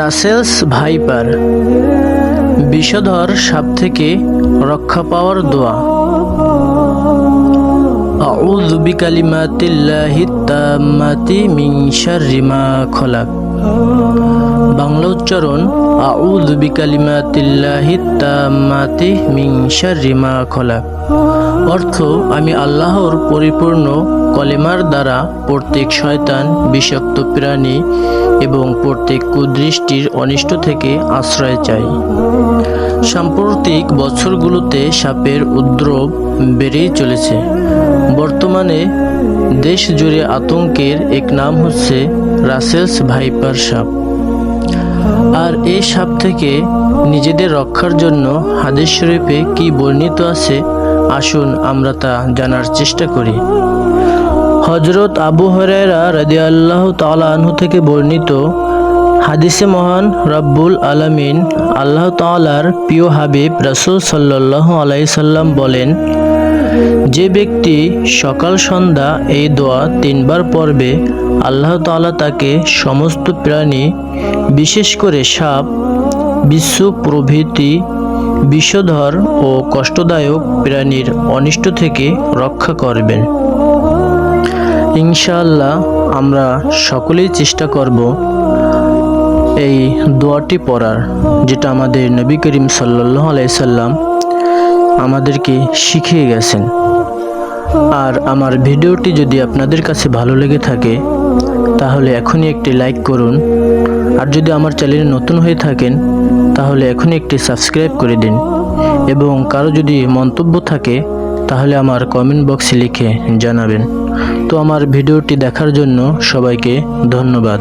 Russell's viper, বিষধর সাপ থেকে রক্ষা পাওয়ার দোয়া। আউযু বিকালিমাতিল্লাহিত তাম্মাতি মিন শাররি মা খলাক। বাংলা উচ্চারণ, আউযু বিকালিমাতিল্লাহিত তাম্মাতি মিন শাররি মা খলাক। অর্থ, আমি আল্লাহর পরিপূর্ণ কলেমার দ্বারা প্রত্যেক শয়তান বিষাক্ত প্রাণী এবং প্রত্যেক কুদৃষ্টির অনিষ্ট থেকে আশ্রয় চাই সাম্প্রতিক বছরগুলোতে সাপের উদ্রব বেড়েই চলেছে। বর্তমানে দেশ জুড়ে আতঙ্কের এক নাম হচ্ছে রাসেলস ভাইপার সাপ। আর এই সাপ থেকে নিজেদের রক্ষার জন্য হাদিস শরীফে কি বর্ণিত আছে, আসুন আমরা তা জানার চেষ্টা করি। হজরত আবু হরেরা রাদি আল্লাহ তালাহু থেকে বর্ণিত হাদিসে মহান রব্বুল আলমিন আল্লাহ তালার প্রিয় হাবিব রসুল সাল্লাহ আলাইসাল্লাম বলেন, যে ব্যক্তি সকাল সন্ধ্যা এই দোয়া তিনবার পড়বে, আল্লাহ তাআলা তাকে সমস্ত প্রাণী, বিশেষ করে সাপ বিশ্ব প্রভৃতি, বিষধর ও কষ্টদায়ক প্রাণীর অনিষ্ট থেকে রক্ষা করবেন। ইনশাআল্লাহ আমরা সকলেই চেষ্টা করব এই দোয়াটি পড়ার, যেটা আমাদের নবী করিম সাল্লাহ আলাইসাল্লাম আমাদেরকে শিখিয়ে গেছেন। আর আমার ভিডিওটি যদি আপনাদের কাছে ভালো লেগে থাকে, তাহলে এখনই একটি লাইক করুন। আর যদি আমার চ্যানেলে নতুন হয়ে থাকেন, তাহলে এখনই একটি সাবস্ক্রাইব করে দিন। এবং কারও যদি মন্তব্য থাকে তাহলে আমার কমেন্ট বক্সে লিখে জানাবেন। তো আমার ভিডিওটি দেখার জন্য সবাইকে ধন্যবাদ।